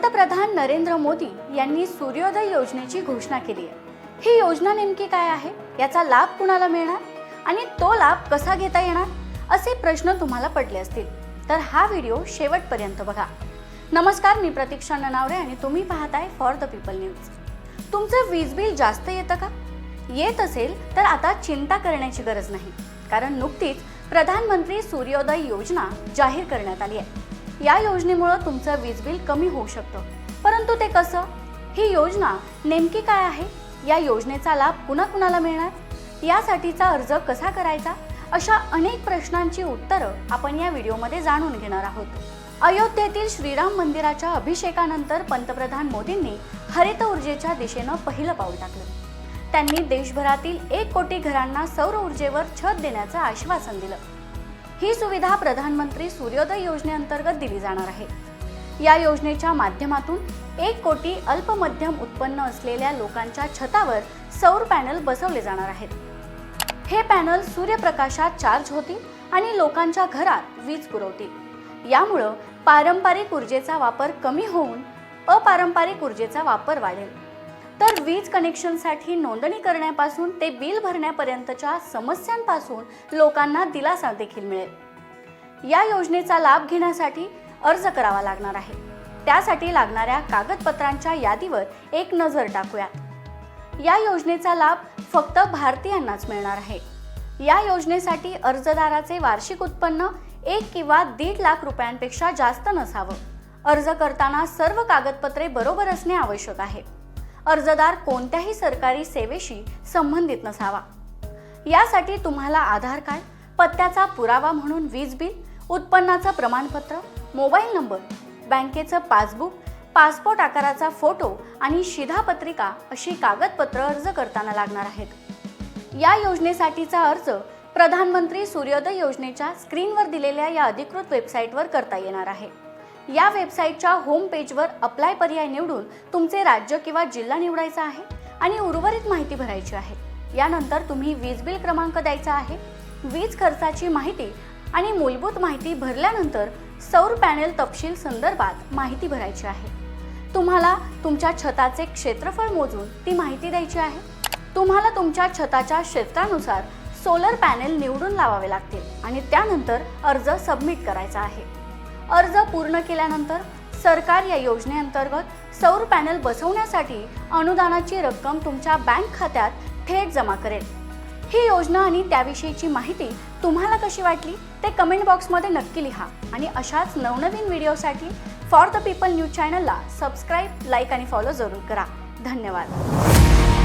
पंतप्रधान नरेंद्र मोदी यांनी सूर्योदय योजनेची घोषणा केली आहे. ही योजना नेमकी काय आहे? याचा लाभ कुणाला मिळणार? आणि तो लाभ कसा घेता येणार? असे प्रश्न तुम्हाला पडले असतील. तर हा व्हिडिओ शेवटपर्यंत बघा. नमस्कार मी प्रतीक्षा ननावरे आणि तुम्ही पाहताय फॉर द पीपल न्यूज तुमचं वीज बिल जास्त येतं का? येत असेल तर आता चिंता करण्याची गरज नाही. कारण नुकतीच प्रधानमंत्री सूर्योदय योजना जाहीर करण्यात आली आहे. या योजनेमुळं तुमचं वीज बिल कमी होऊ शकतं. परंतु ते कसं? ही योजना नेमकी काय आहे? या योजनेचा लाभ कुणाकुणाला मिळणार? यासाठीचा अर्ज कसा करायचा? अशा अनेक प्रश्नांची उत्तरं आपण या व्हिडिओमध्ये जाणून घेणार आहोत. अयोध्येतील श्रीराम मंदिराच्या अभिषेकानंतर पंतप्रधान मोदींनी हरित ऊर्जेच्या दिशेनं पहिलं पाऊल टाकलं. त्यांनी देशभरातील एक कोटी घरांना सौर ऊर्जेवर छत देण्याचं आश्वासन दिलं. ही सुविधा प्रधानमंत्री सूर्योदय योजनेअंतर्गत दिली जाणार आहे. या योजनेच्या माध्यमातून एक कोटी अल्प मध्यम उत्पन्न असलेल्या लोकांच्या छतावर सौर पॅनल बसवले जाणार आहेत. हे पॅनल सूर्यप्रकाशात चार्ज होतील आणि लोकांच्या घरात वीज पुरवतील. यामुळं पारंपरिक ऊर्जेचा वापर कमी होऊन अपारंपरिक ऊर्जेचा वापर वाढेल. तर वीज कनेक्शनसाठी नोंदणी करण्यापासून ते बिल भरण्यापर्यंतच्या समस्यांपासून लोकांना दिलासा देखील मिळेल. या योजनेचा लाभ घेण्यासाठी अर्ज करावा लागणार आहे. त्यासाठी लागणाऱ्या कागदपत्रांच्या यादीवर एक नजर टाकूयात. या योजनेचा लाभ फक्त भारतीयांनाच मिळणार आहे. या योजनेसाठी अर्जदाराचे वार्षिक उत्पन्न एक किंवा दीड लाख रुपयांपेक्षा जास्त नसावं. अर्ज करताना सर्व कागदपत्रे बरोबर असणे आवश्यक आहे. अर्जदार कोणत्याही सरकारी सेवेशी संबंधित नसावा. यासाठी तुम्हाला आधार कार्ड पत्त्याचा पुरावा म्हणून वीज बिल उत्पन्नाचं प्रमाणपत्र मोबाईल नंबर बँकेचं पासबुक पासपोर्ट आकाराचा फोटो आणि शिधापत्रिका अशी कागदपत्र अर्ज करताना लागणार आहेत. या योजनेसाठीचा अर्ज प्रधानमंत्री सूर्योदय योजनेच्या स्क्रीनवर दिलेल्या या अधिकृत वेबसाईटवर करता येणार आहे. या वेबसाईटच्या होम पेजवर अप्लाय पर्याय निवडून तुमचे राज्य किंवा जिल्हा निवडायचा आहे आणि उर्वरित माहिती भरायची आहे. यानंतर तुम्ही वीज बिल क्रमांक द्यायचा आहे. वीज खर्चाची माहिती आणि मूलभूत माहिती भरल्यानंतर सौर पॅनेल तपशील संदर्भात माहिती भरायची आहे. तुम्हाला तुमच्या छताचे क्षेत्रफळ मोजून ती माहिती द्यायची आहे. तुम्हाला तुमच्या छताच्या क्षेत्रानुसार सोलर पॅनेल निवडून लावावे लागतील आणि त्यानंतर अर्ज सबमिट करायचा आहे. अर्ज पूर्ण केल्यानंतर सरकार या योजनेअंतर्गत सौर पॅनल बसवण्यासाठी अनुदानाची रक्कम तुमच्या बँक खात्यात थेट जमा करेल. ही योजना आणि त्याविषयीची माहिती तुम्हाला कशी वाटली ते कमेंट बॉक्समध्ये नक्की लिहा आणि अशाच नवनवीन व्हिडिओसाठी फॉर द पीपल न्यूज चॅनलला सबस्क्राईब लाईक आणि फॉलो जरूर करा. धन्यवाद.